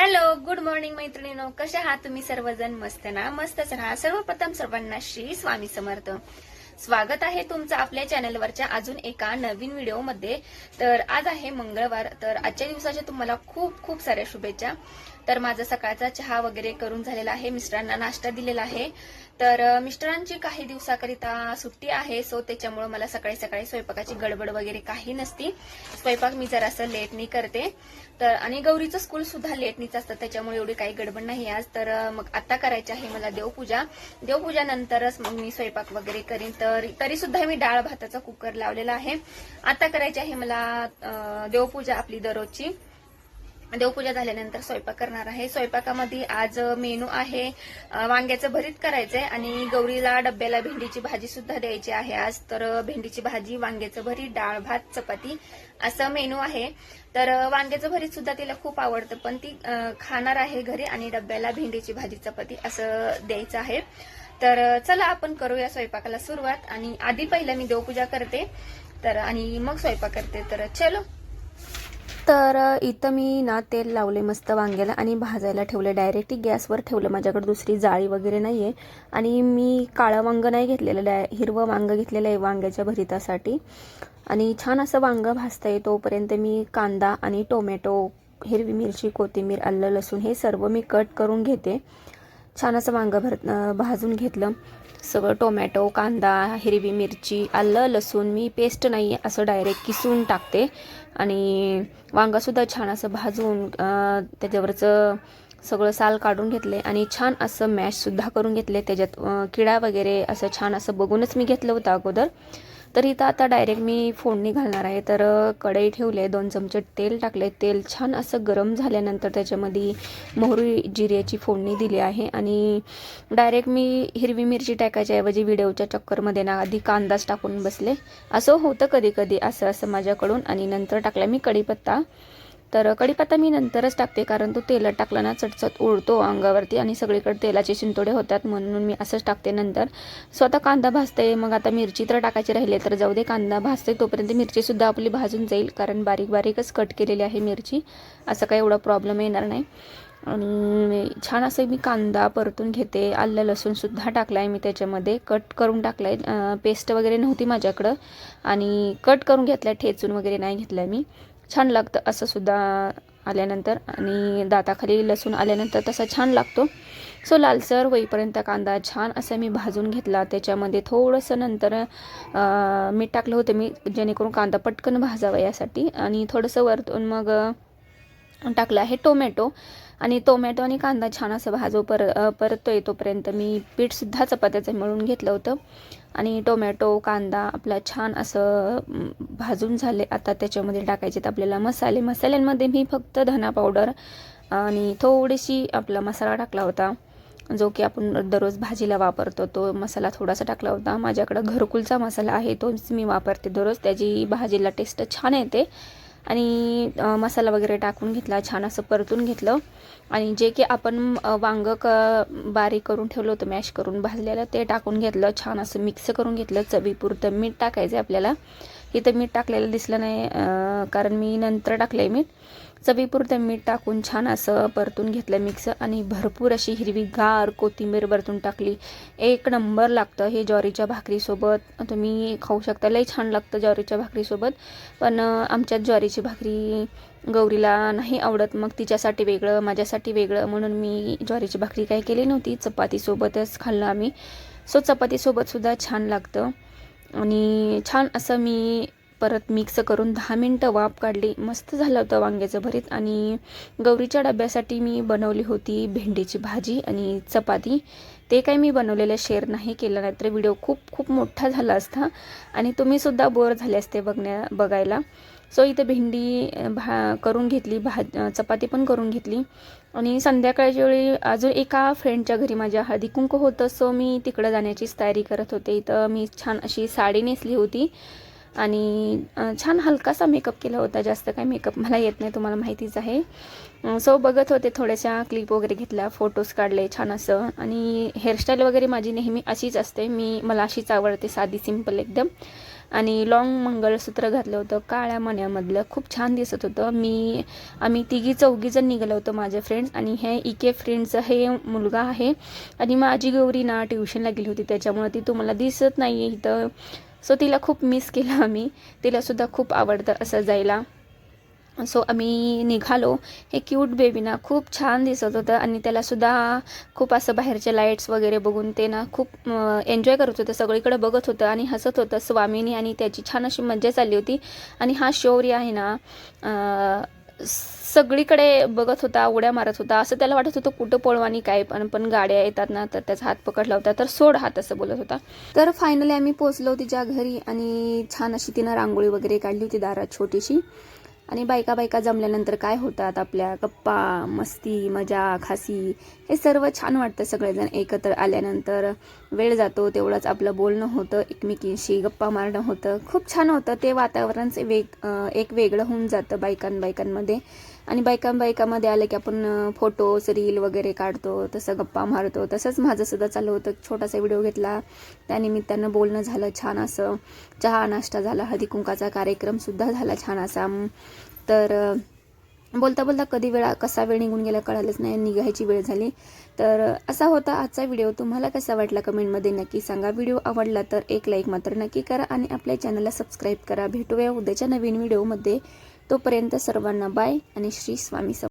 Hello good morning मैत्रिणीनो. कशा आहात तुम्ही सर्वजण? मस्त ना? मस्तच राहा. सर्वप्रथम सर्वांना श्री स्वामी समर्थ. स्वागत आहे तुमचं आपल्या चॅनलवरच्या अजून एका नवीन व्हिडिओमध्ये. तर आज आहे मंगळवार. तर आजच्या दिवसाच्या तुम्हाला खूप खूप साऱ्या शुभेच्छा. तर माझा सकाळचा चहा वगैरे करून झालेला आहे. मिस्टरांना नाश्ता दिलेला आहे. तर मिस्टरांची काही दिवसाकरिता सुट्टी आहे सो त्याच्यामुळे मला सकाळी सकाळी स्वयंपाकाची गडबड वगैरे काही नसती. स्वयंपाक मी जरासं लेटनी करते. तर आणि गौरीचं स्कूल सुद्धा लेटनीच असतं त्याच्यामुळे एवढी काही गडबड नाही आज. तर मग आता करायची आहे मला देवपूजा. देवपूजा नंतरच मग मी स्वयंपाक वगैरे करीन. तर तरी सुद्धा मी डाळ भाताचा कुकर लावलेला आहे. आता करायची आहे मला देवपूजा आपली दररोजची. देवपूजा झाल्यानंतर स्वयंपाक करणार आहे. स्वयंपाकामध्ये आज मेनू आहे वांग्याचं भरीत करायचंय आणि गौरीला डब्याला भेंडीची भाजी सुद्धा द्यायची आहे आज. तर भेंडीची भाजी वांग्याचं भरीत डाळ भात चपाती असं मेनू आहे. तर वांग्याचं भरीत सुद्धा तिला खूप आवडतं पण ती खाणार आहे घरी आणि डब्याला भेंडीची भाजी चपाती असं द्यायचं आहे. तर चला आपण करूया स्वयंपाकाला सुरुवात आणि आधी पहिलं मी देवपूजा करते. तर आणि मग स्वयंपाक करते. तर चलो. तर इथं मी ना तेल लावले मस्त वांग्याला आणि भाजायला ठेवलं. डायरेक्ट गॅसवर ठेवलं. माझ्याकडे दुसरी जाळी वगैरे नाही आहे आणि मी काळं वांग नाही घेतलेलं. डाय हिरवं वांग घेतलेलं आहे वांग्याच्या भरितासाठी. आणि छान असं वांग भाजता आहे तोपर्यंत मी कांदा आणि टोमॅटो हिरवी मिरची कोथिंबीर आलं लसूण हे सर्व मी कट करून घेते. छान असं वांगं भर भाजून घेतलं. सगळं टोमॅटो कांदा हिरवी मिरची आलं लसूण मी पेस्ट नाही असं डायरेक्ट किसून टाकते. आणि वांगासुद्धा छान असं भाजून त्याच्यावरचं सगळं साल काढून घेतले. आणि छान असं मॅशसुद्धा करून घेतले. त्याच्यात किडा वगैरे असं छान असं बघूनच मी घेतलं होतं अगोदर. तर इथं आता डायरेक्ट मी फोडणी घालणार आहे. तर कढई ठेवले दोन चमचे तेल टाकले. तेल छान असं गरम झाल्यानंतर त्याच्यामध्ये मोहरी जिऱ्याची फोडणी दिली आहे. आणि डायरेक्ट मी हिरवी मिरची टाकायच्या ऐवजी व्हिडिओच्या चक्करमध्ये ना आधी कांदाच टाकून बसले. असं होतं कधी कधी असं असं माझ्याकडून. आणि नंतर टाकला मी कढीपत्ता. तर कढीपत्ता मी नंतरच टाकते कारण तो तेलात टाकला ना चटचट उडतो अंगावरती आणि सगळीकडे तेलाचे शिंतोडे होतात म्हणून मी असंच टाकते नंतर. स्वतः कांदा भाजते मग आता मिरची तर टाकायची राहिले तर जाऊ दे कांदा भाजते तोपर्यंत मिरचीसुद्धा आपली भाजून जाईल कारण बारीक बारीकच कट केलेली आहे मिरची. असं काही एवढा प्रॉब्लेम येणार नाही. आणि छान असं मी कांदा परतून घेते आलं लसूणसुद्धा टाकला आहे मी त्याच्यामध्ये. कट करून टाकला आहे पेस्ट वगैरे नव्हती माझ्याकडं. आणि कट करून घेतला ठेचून वगैरे नाही घेतला मी. छान लागतं असं सुद्धा आल्यानंतर. आणि दाताखाली लसूण आल्यानंतर तसा छान लागतो. सो लालसर होईपर्यंत कांदा छान असं मी भाजून घेतला. त्याच्यामध्ये थोडंसं नंतर मीठ टाकलं होतं मी जेणेकरून कांदा पटकन भाजावा यासाठी. आणि थोडंसं वरतून मग टाकलं आहे टोमॅटो. आणि टोमॅटो आणि कांदा छान असं भाजो पर अ, येतोपर्यंत तोपर्यंत. मी पीठसुद्धा चपात्याचं मळून घेतलं होतं. आणि टोमॅटो कांदा आपला छान असं भाजून झाले. आता त्याच्यामध्ये टाकायचे आपल्याला मसाले. मसाल्यांमध्ये मी फक्त धना पावडर आणि थोडीशी आपला मसाला टाकला होता जो की आपण दररोज भाजीला वापरतो. तो मसाला थोडासा टाकला होता. माझ्याकडं घरकुलचा मसाला आहे तोच मी वापरते दररोज. त्याची भाजीला टेस्ट छान येते. आणि मसाला वगैरे टाकून घेतला छान असं परतून घेतलं. आणि जे की आपण वांगं क बारीक करून ठेवलं होतं मॅश करून भाजलेलं ते टाकून घेतलं छान असं मिक्स करून घेतलं चवीपुरतं मीठ टाकायचं आहे आपल्याला. इथं मीठ टाकलेलं दिसलं नाही कारण मी नंतर टाकलं आहे मीठ. चवीपुरतं मीठ टाकून छान असं परतून घेतलं मिक्स आणि भरपूर अशी हिरवी गार कोथिंबीर परतून टाकली. एक नंबर लागतं हे ज्वारीच्या भाकरीसोबत. तुम्ही खाऊ शकता. लई छान लागतं ज्वारीच्या भाकरीसोबत. पण आमच्यात ज्वारीची भाकरी गौरीला नाही आवडत. मग तिच्यासाठी वेगळं माझ्यासाठी वेगळं. म्हणून मी ज्वारीची भाकरी काही केली नव्हती. चपातीसोबतच खाल्लं आम्ही. सो चपातीसोबतसुद्धा छान लागतं. आणि छान असं मी परत मिक्स करून दहा मिनटं वाफ काढली. मस्त झालं होतं वांग्याचं भरीत. आणि गौरीच्या डब्यासाठी मी बनवली होती भेंडीची भाजी आणि चपाती. ते काय मी बनवलेलं शेअर नाही केलं नाहीतर व्हिडिओ खूप खूप मोठा झाला असता. आणि तुम्हीसुद्धा बोर झाले असते बघण्या बघायला. सो इथं भेंडी भा करून घेतली भाज चपाती पण करून घेतली. आणि संध्याकाळच्या वेळी अजून एका फ्रेंडच्या घरी माझ्या हळदी कुंकू होतं. सो मी तिकडं जाण्याचीच तयारी करत होते. इथं मी छान अशी साडी नेसली होती. आणि छान हलकासा मेकअप केला होता. जास्त काही मेकअप मला येत नाही तुम्हाला माहितीच आहे. सो बघत होते थोड्याशा क्लिप वगैरे घेतल्या फोटोज काढले छान असं. आणि हेअरस्टाईल वगैरे माझी नेहमी अशीच असते. मी मला अशीच आवडते साधी सिंपल एकदम. आणि लॉंग मंगळसूत्र घातलं होतं काळ्या मण्यामधलं. खूप छान दिसत होतं. मी आम्ही तिघी चौघीजण निघालो होतो माझे फ्रेंड्स आणि हे इके फ्रेंड्सचं हे मुलगा आहे. आणि माझी गौरी ना ट्युशनला गेली होती. त्याच्यामुळे ती तुम्हाला दिसत नाही आहे इथं सो तिला खूप मिस केलं आम्ही. तिलासुद्धा खूप आवडतं असं जायला. सो आम्ही निघालो. हे क्यूट बेबी ना खूप छान दिसत होतं आणि त्यालासुद्धा खूप असं बाहेरचे लाईट्स वगैरे बघून ते ना खूप एन्जॉय करत होतं. सगळीकडे बघत होतं आणि हसत होतं स्वामीनी आणि त्याची छान अशी मज्जा चालली होती. आणि हा शौर्य आहे ना सगळीकडे बघत होता उड्या मारत होता. असं त्याला वाटत होतं कुठं पळवानी काय पण पण गाड्या येतात ना तर त्याचा हात पकडला होता तर सोड हात असं बोलत होता. तर फायनली आम्ही पोचलो तिच्या घरी आणि छान अशी तिनं रांगोळी वगैरे काढली होती दारात छोटीशी. आणि बायका बायका जमल्यानंतर काय होतात आपल्या? गप्पा मस्ती मजा खासी हे सर्व छान वाटतं सगळेजण एकत्र आल्यानंतर. वेळ जातो तेवढंच आपलं बोलणं होतं एकमेकींशी गप्पा मारणं होतं. खूप छान होतं ते वातावरणच वेग एक वेगळं होऊन जातं बायकां बायकांमध्ये आणि बायका बायकामध्ये आलं की आपण फोटोज रील वगैरे काढतो तसं गप्पा मारतो. तसंच माझं सुद्धा चालू होतं. छोटासा व्हिडिओ घेतला. त्यानिमित्तानं बोलणं झालं छान असं. चहा नाश्ता झाला हळदी कुंकाचा कार्यक्रमसुद्धा झाला छान असा. तर बोलता बोलता कधी वेळा कसा वेळ निघून गेला कळालंच नाही. निघायची वेळ झाली. तर असा होता आजचा व्हिडिओ. तुम्हाला कसा वाटला कमेंटमध्ये नक्की सांगा. व्हिडिओ आवडला तर एक लाईक मात्र नक्की करा आणि आपल्या चॅनलला सबस्क्राईब करा. भेटूया उद्याच्या नवीन व्हिडिओमध्ये. तोपर्यंत सर्वांना बाय आणि श्री स्वामी सम